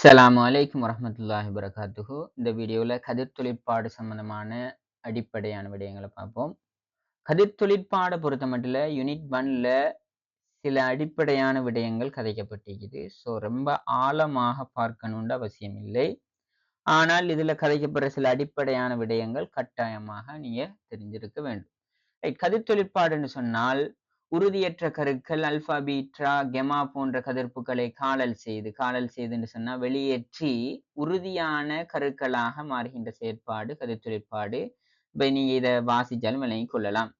அஸ்ஸலாமு அலைக்கும் வரமத்துல்லாஹி வரகாத்துஹு இந்த வீடியோவில் கதிர் தொழிற்பாடு சம்பந்தமான அடிப்படையான விடயங்களை பார்ப்போம். கதிர் தொழிற்பாடை பொறுத்த மட்டும் யூனிட் ஒன்ல சில அடிப்படையான விடயங்கள் கதைக்கப்பட்டிருக்குது. ஸோ ரொம்ப ஆழமாக பார்க்கணுன்ற அவசியம் இல்லை. ஆனால் இதுல கதைக்கப்படுற சில அடிப்படையான விடயங்கள் கட்டாயமாக நீங்கள் தெரிஞ்சிருக்க வேண்டும். கதிர் தொழிற்பாடுன்னு சொன்னால் உறுதியற்ற கருக்கள் அல்பா பீட்ரா கெமா போன்ற கதிர்ப்புகளை காலல் செய்து காலல் செய்துன்னு சொன்னா வெளியேற்றி உறுதியான கருக்களாக மாறுகின்ற செயற்பாடு கதிர் தொழிற்பாடு இப்ப நீங்க இதை வாசிச்சாலும் விளங்கி கொள்ளலாம்.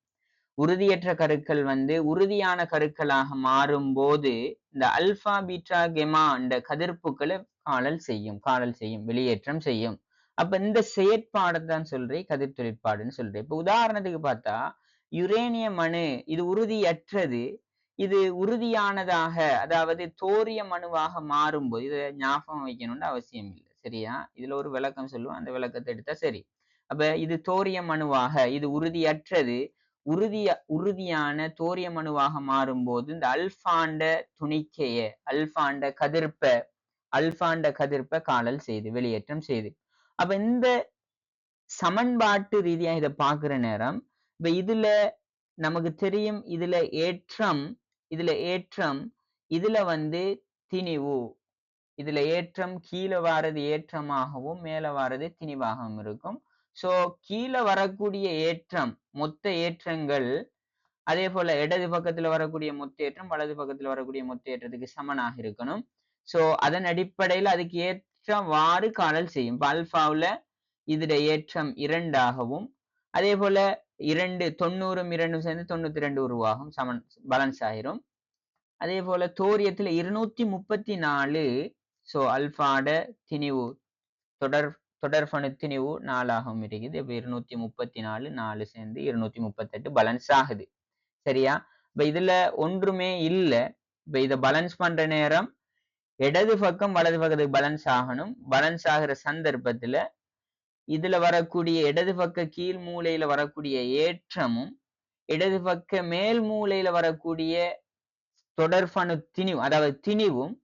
உறுதியற்ற கருக்கள் வந்து உறுதியான கருக்களாக மாறும்போது இந்த அல்பா பீட்ரா கெமா அந்த கதிர்ப்புகளை காலல் செய்யும் காலல் செய்யும் வெளியேற்றம் செய்யும். அப்ப இந்த செயற்பாடை தான் சொல்றேன் கதிர் சொல்றேன் இப்ப உதாரணத்துக்கு பார்த்தா யுரேனியம் அணு இது உறுதியற்றது. இது உறுதியானதாக அதாவது தோரிய மனுவாக மாறும்போது இதை ஞாபகம் வைக்கணும்னு அவசியம் இல்லை. சரியா? இதுல ஒரு விளக்கம் சொல்லுவோம். அந்த விளக்கத்தை எடுத்தா சரி. அப்ப இது தோரிய மனுவாக இது உறுதியற்றது. உறுதிய உறுதியான தோரிய மனுவாக மாறும்போது இந்த அல்பாண்ட துணிக்கைய அல்பாண்ட கதிர்ப்ப அல்பாண்ட கதிர்ப்ப காலல் செய்து வெளியேற்றம் செய்து. அப்ப இந்த சமன்பாட்டு ரீதியா இதை பாக்குற நேரம் இப்ப இதுல நமக்கு தெரியும் இதுல ஏற்றம் இதுல ஏற்றம் இதுல வந்து திணிவு. இதுல ஏற்றம் கீழே வாரது ஏற்றமாகவும் மேலே வாரது திணிவாகவும் இருக்கும். சோ கீழே வரக்கூடிய ஏற்றம் மொத்த ஏற்றங்கள் அதே போல இடது பக்கத்துல வரக்கூடிய மொத்த ஏற்றம் வலது பக்கத்துல வரக்கூடிய மொத்த ஏற்றத்துக்கு சமனாக இருக்கணும். சோ அதன் அடிப்படையில் அதுக்கு ஏற்றவாறு காணல் செய்யும். இப்ப அல்பாவுல இதுல ஏற்றம் இரண்டாகவும் அதே போல இரண்டு தொண்ணூறும் இரண்டும் சேர்ந்து தொண்ணூத்தி ரெண்டு உருவாகும். சமன் பேலன்ஸ் ஆயிரும். அதே போல தோரியத்துல இருநூத்தி முப்பத்தி நாலு சோ அல்பாட திணிவு தொடர் தொடர்பணு திணிவு நாலாகவும் இருக்குது. இப்போ இருநூத்தி முப்பத்தி நாலு நாலு சேர்ந்து இருநூத்தி முப்பத்தெட்டு பேலன்ஸ் ஆகுது. சரியா? இப்போ இதுல ஒன்றுமே இல்லை. இப்போ இதை பேலன்ஸ் பண்ற நேரம் இடது பக்கம் வலது பக்கத்துக்கு பேலன்ஸ் ஆகணும். பேலன்ஸ் ஆகிற சந்தர்ப்பத்துல இதுல வரக்கூடிய இடது பக்க கீழ் மூலையில வரக்கூடிய ஏற்றமும் இடது பக்க மேல் மூலையில வரக்கூடிய தொடர்பணு திணிவு அதாவது திணிவும்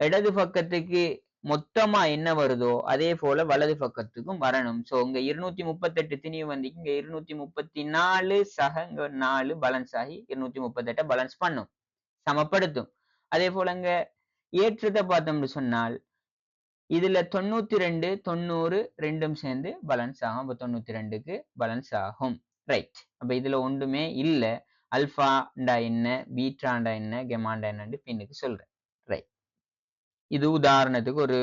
இடது பக்கத்துக்கு மொத்தமா என்ன வருதோ அதே போல வலது பக்கத்துக்கும் வரணும். சோ இங்க இருநூத்தி முப்பத்தெட்டு திணிவு வந்து இங்க இருநூத்தி முப்பத்தி நாலு சக இங்க நாலு பேலன்ஸ் ஆகி இருநூத்தி முப்பத்தெட்டை பேலன்ஸ் பண்ணும். சமப்படுத்தும். அதே போல இங்க ஏற்றத்தை பார்த்தோம்னு சொன்னால் இதுல தொண்ணூத்தி ரெண்டு தொண்ணூறு ரெண்டும் சேர்ந்து பேலன்ஸ் ஆகும். அப்ப தொண்ணூத்தி ரெண்டுக்கு பேலன்ஸ் ஆகும். ரைட் அப்ப இதுல ஒன்றுமே இல்ல. அல்பாண்டா என்ன? பீட்ராண்டா என்ன? கெமாண்டா என்னன்னு பின்னுக்கு சொல்றேன். ரைட் இது உதாரணத்துக்கு ஒரு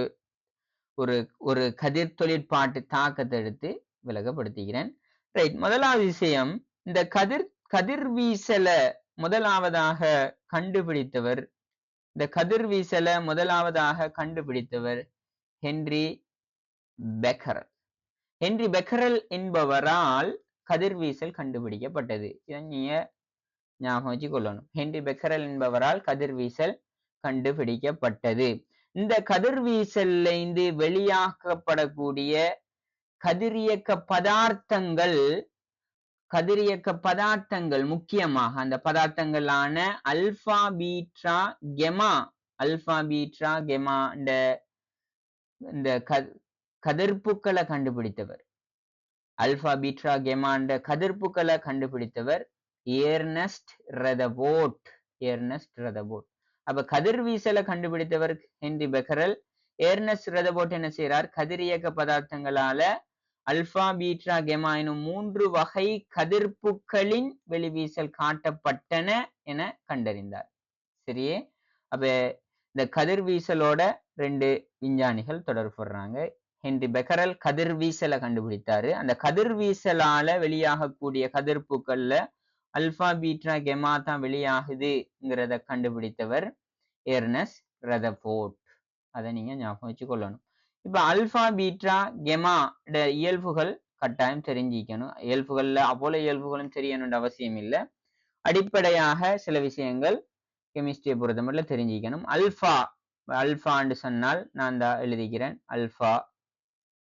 ஒரு ஒரு கதிர் தொழிற்பாட்டு தாக்கத்தை எடுத்து விலகப்படுத்துகிறேன் ரைட் முதலாவது விஷயம் இந்த கதிர் கதிர்வீசலை முதலாவதாக கண்டுபிடித்தவர் இந்த கதிர்வீசலை முதலாவதாக கண்டுபிடித்தவர் ஹென்றி பெக்கரல் ஹென்றி பெக்கரல் என்பவரால் கதிர்வீசல் கண்டுபிடிக்கப்பட்டது. இதை நீங்க ஞாபகம் வச்சு கொள்ளணும் ஹென்றி பெக்கரல் என்பவரால் கதிர்வீசல் கண்டுபிடிக்கப்பட்டது. இந்த கதிர்வீசல்ல இருந்து வெளியாக்கப்படக்கூடிய கதிரியக்க பதார்த்தங்கள் கதிரியக்க பதார்த்தங்கள் முக்கியமாக அந்த பதார்த்தங்களான alpha beta gamma. Alpha beta gamma இந்த இந்த கதிர்ப்புக்களை கண்டுபிடித்தவர். அல்பா பீட்ரா கெமாண்ட கதிர்ப்புக்களை கண்டுபிடித்தவர் ஏர்னஸ்ட் ரதபோட் ஏர்னஸ்ட் ரதபோட் அப்ப கதிர்வீசலை கண்டுபிடித்தவர் ஹென்றி பெக்கரல். ஏர்னஸ்ட் ரதபோட் என்ன செய்யறார் கதிரியக்க பதார்த்தங்களால அல்பா பீட்ரா கெமா எனும் மூன்று வகை கதிர்ப்புக்களின் வெளிவீசல் காட்டப்பட்டன என கண்டறிந்தார். சரியே? அப்ப இந்த கதிர்வீசலோட ரெண்டு விஞ்ஞானிகள் தொடர்புறாங்க ஹென்றி பெக்கரல் கதிர்வீசலை கண்டுபிடித்தாரு. அந்த கதிர்வீசலால வெளியாகக்கூடிய கதிர்ப்புக்கள்ல அல்பா பீட்ரா கெமா தான் வெளியாகுதுங்கிறத கண்டுபிடித்தவர் ஏர்னஸ் ரதபோர்ட் அதை நீங்க ஞாபகம் வச்சு கொள்ளணும் இப்ப அல்பா பீட்ரா கெமா இயல்புகள் கட்டாயம் தெரிஞ்சிக்கணும். இயல்புகள்ல அப்போல இயல்புகளும் தெரியணுன்ற அவசியம் இல்லை. அடிப்படையாக சில விஷயங்கள் கெமிஸ்ட்ரியை பொறுத்தமட்டில் தெரிஞ்சிக்கணும். அல்பா அல்ஃபான்னு சொன்னால் நான் தான் எழுதிக்கிறேன் அல்ஃபா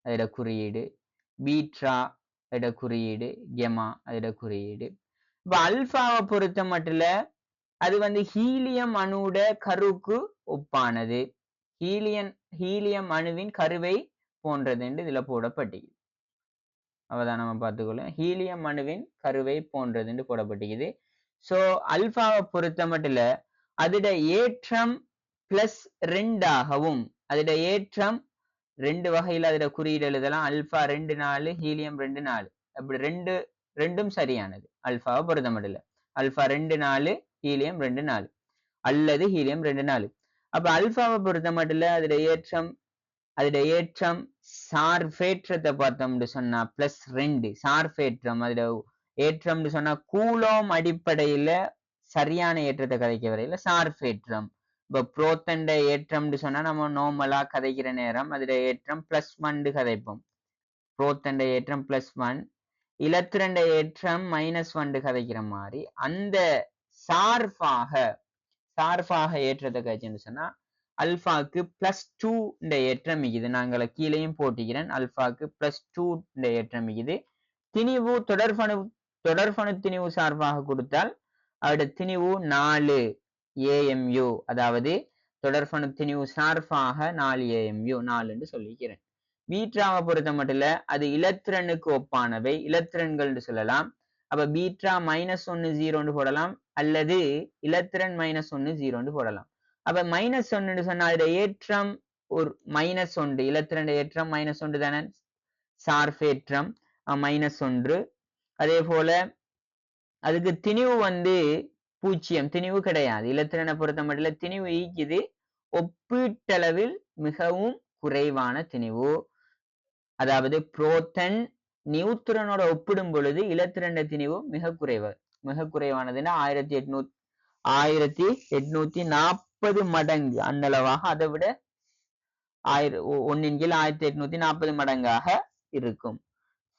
அதோட குறியீடு. பீட்ரா அதோட குறியீடு. கெமா அதோட குறியீடு. இப்போ அல்ஃபாவை பொறுத்த மட்டும் அது வந்து ஹீலியம் அணுவோட கருவுக்கு ஒப்பானது. ஹீலியன் ஹீலியம் அணுவின் கருவை போன்றது என்று இதுல போடப்பட்டிருக்கு நம்ம பார்த்துக்கொள்ளும். ஹீலியம் அணுவின் கருவை போன்றது என்று போடப்பட்டிருக்குது. ஸோ அல்ஃபாவை பொறுத்த மட்டும் அதோட ஏற்றம் பிளஸ் ரெண்டாகவும் அதோட ஏற்றம் ரெண்டு வகையில் அதோட குறியீடு எழுதலாம். அல்பா ரெண்டு நாலு ஹீலியம் ரெண்டு நாலு. அப்படி ரெண்டு ரெண்டும் சரியானது. அல்ஃபாவை பொருத்தமடல அல்ஃபா ரெண்டு நாலு ஹீலியம் ரெண்டு நாலு. அல்லது ஹீலியம் ரெண்டு நாலு. அப்ப அல்ஃபாவை பொறுத்த மட்டும் அதோட ஏற்றம் அதோட ஏற்றம் சார்பேற்றத்தை பார்த்தோம்னு சொன்னா பிளஸ் ரெண்டு. சார்பேற்றம் அதோட ஏற்றம்னு சொன்னா கூலோம் அடிப்படையில சரியான ஏற்றத்தை கதைக்க வரையில சார்பேற்றம். இப்ப புரோத்தண்ட ஏற்றம்னு சொன்னா நம்ம நார்மலா கதைக்கிற நேரம். அதுல ஏற்றம் பிளஸ் ஒன்னு கதைப்போம். புரோத்தண்ட ஏற்றம் பிளஸ் ஒன் இலத்திரண்ட ஏற்றம் மைனஸ் ஒன்று கதைக்கிற மாதிரி. அந்த சார்பாக சார்பாக ஏற்றத்தை கழிச்சுன்னு சொன்னா அல்ஃபாக்கு பிளஸ் டூ இந்த ஏற்றம் மிகுது. நாங்களை கீழேயும் போட்டிக்கிறேன். அல்ஃபாக்கு பிளஸ் டூ இந்த ஏற்றம் மிகுது. திணிவு தொடர்பணு தொடர்பணு திணிவு சார்பாக கொடுத்தால் அவருடைய திணிவு நாலு. ஏஎம்யூ அதாவது தொடர்பணு சார்பாக நாலு ஏஎம்யூ நாலுன்னு சொல்லிக்கிறேன். பீட்ராவை பொறுத்த மட்டும் இல்ல அது இலத்திரனுக்கு ஒப்பானவை. இலத்திரன்கள்னு சொல்லலாம். அப்ப பீட்ரா மைனஸ் ஒன்னு ஜீரோன்னு போடலாம். அல்லது இலத்திரன் மைனஸ் ஒன்னு ஜீரோன்னு போடலாம். அப்ப மைனஸ் ஒன்னு சொன்னா அதுல ஏற்றம் ஒரு மைனஸ் ஒன்று. இலத்திரன் ஏற்றம் மைனஸ் ஒன்று தானே? சார்பேற்றம் மைனஸ் ஒன்று. அதே போல அதுக்கு திணிவு வந்து பூச்சியம் திணிவு கிடையாது. இலத்திரனை பொறுத்த மட்டும் திணிவு ஈக்குது. ஒப்பீட்டளவில் மிகவும் குறைவான திணிவு. அதாவது புரோத்தன் நியூத்திரனோட ஒப்பிடும் பொழுது இலத்திரண்ட திணிவு மிக குறைவு. மிக குறைவானதுன்னா ஆயிரத்தி எட்நூத்தி ஆயிரத்தி எட்நூத்தி நாற்பது மடங்கு அந்தளவாக அதை விட ஆயிரம் ஒன்னின் கீழ் ஆயிரத்தி எட்நூத்தி நாற்பது மடங்காக இருக்கும்.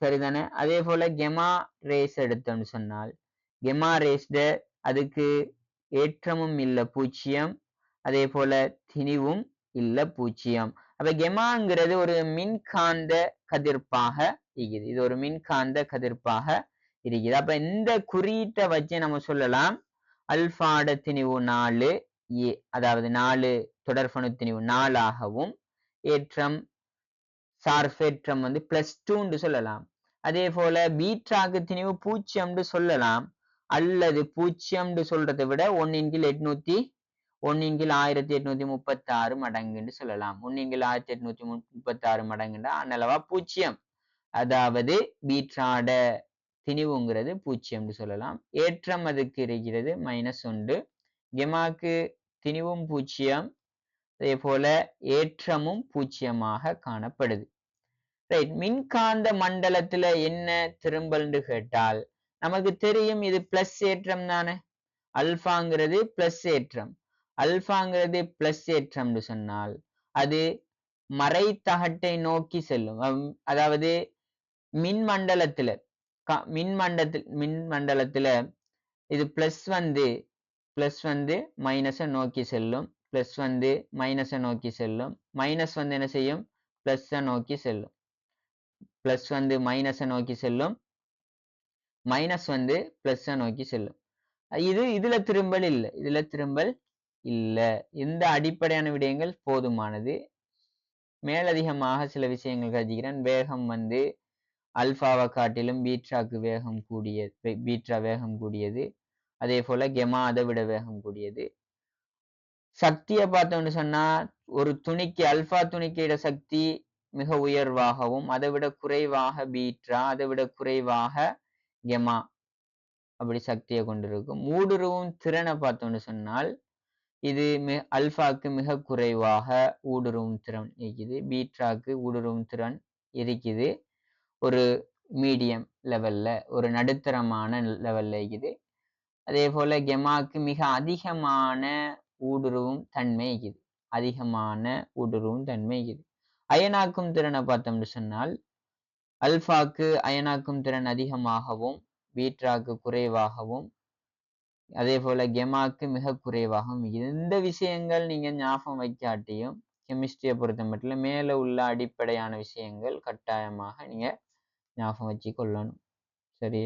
சரிதானே? அதே போல கெமா ரேஸ் எடுத்தோம்னு சொன்னால் கெமா ரேஸ்ட அதுக்கு ஏற்றமும் இல்லை பூச்சியம். அதே போல திணிவும் இல்லை பூச்சியம். அப்ப கெமாங்கிறது ஒரு மின்காந்த கதிர்ப்பாக இருக்குது. இது ஒரு மின்காந்த கதிர்ப்பாக இருக்குது. அப்ப இந்த குறியீட்டை வச்சு நம்ம சொல்லலாம். அல்பாட திணிவு நாலு ஏ அதாவது நாலு தொடர்பணு திணிவு நாலாகவும் ஏற்றம் சார்பேற்றம் வந்து பிளஸ் டூன்னு சொல்லலாம். அதே போல பீட்ராக்கு திணிவு பூஜ்ஜியம்னு சொல்லலாம். அல்லது பூஜ்ஜியம்னு சொல்றதை விட ஒன்னின் கீழ் எட்நூத்தி ஒன்னின் கீழ் ஆயிரத்தி எட்நூத்தி முப்பத்தி ஆறு மடங்குன்னு சொல்லலாம். ஒன்னின் கீழ் ஆயிரத்தி எட்நூத்தி முப்பத்தி ஆறு மடங்குன்னா அன்னளவா பூஜ்ஜியம் அதாவது பீட்ராட திணிவுங்கிறது பூஜ்ஜியம்னு சொல்லலாம். ஏற்றம் அதுக்கு இருக்கிறது மைனஸ் ஒன்று. கெமாக்கு திணிவும் பூஜ்ஜியம் அதே போல ஏற்றமும் பூஜ்ஜியமாக காணப்படுது. ரைட் மின்காந்த மண்டலத்துல என்ன திரும்பல்னு கேட்டால் நமக்கு தெரியும் இது பிளஸ் ஏற்றம் தானே? அல்பாங்கிறது பிளஸ் ஏற்றம். அல்பாங்கிறது பிளஸ் ஏற்றம்னு சொன்னால் அது மறை தகட்டை நோக்கி செல்லும். அதாவது மின் மண்டலத்துல மின் மண்டலத்தில் இது பிளஸ் வந்து பிளஸ் வந்து மைனஸை நோக்கி செல்லும். பிளஸ் வந்து மைனஸை நோக்கி செல்லும். மைனஸ் வந்து என்ன செய்யும்? பிளஸ்ஸை நோக்கி செல்லும். பிளஸ் வந்து மைனஸை நோக்கி செல்லும். மைனஸ் வந்து பிளஸ்ஸை நோக்கி செல்லும். இது இதுல திரும்பல் இல்லை. இதுல திரும்பல் இல்லை. இந்த அடிப்படையான விடயங்கள் போதுமானது. மேலதிகமாக சில விஷயங்கள் கருதிக்கிறேன் வேகம் வந்து அல்ஃபாவை காட்டிலும் பீட்ராக்கு வேகம் கூடியது பீட்ரா வேகம் கூடியது. அதே போல கெமா அதை விட வேகம் கூடியது. சக்தியை பார்த்தோம்னு சொன்னா ஒரு துணிக்கு அல்ஃபா துணிக்கையிட சக்தி மிக உயர்வாகவும் அதை விட குறைவாக பீட்ரா அதை விட குறைவாக கெமா அப்படி சக்தியை கொண்டிருக்கும். ஊடுருவும் திறனை பார்த்தோம்னு சொன்னால் இது மி அல்ஃபாக்கு மிக குறைவாக ஊடுருவும் திறன் இருக்குது பீட்ராக்கு ஊடுருவும் திறன் இருக்குது ஒரு மீடியம் லெவல்ல ஒரு நடுத்தரமான லெவல்ல இருக்குது. அதே போல கெமாக்கு மிக அதிகமான ஊடுருவும் தன்மை இருக்குது. அதிகமான ஊடுருவும் தன்மை இருக்குது. அயனாக்கும் திறனை பார்த்தோம்னு சொன்னால் அல்ஃபாக்கு அயனாக்கும் திறன் அதிகமாகவும் பீட்ராக்கு குறைவாகவும் அதே போல கெமாக்கு மிக குறைவாகவும். எந்த விஷயங்கள் நீங்க ஞாபகம் வைக்காட்டியும் கெமிஸ்ட்ரியை பொறுத்த மட்டும் மேலே உள்ள அடிப்படையான விஷயங்கள் கட்டாயமாக நீங்க ஞாபகம் வச்சு கொள்ளணும் சரி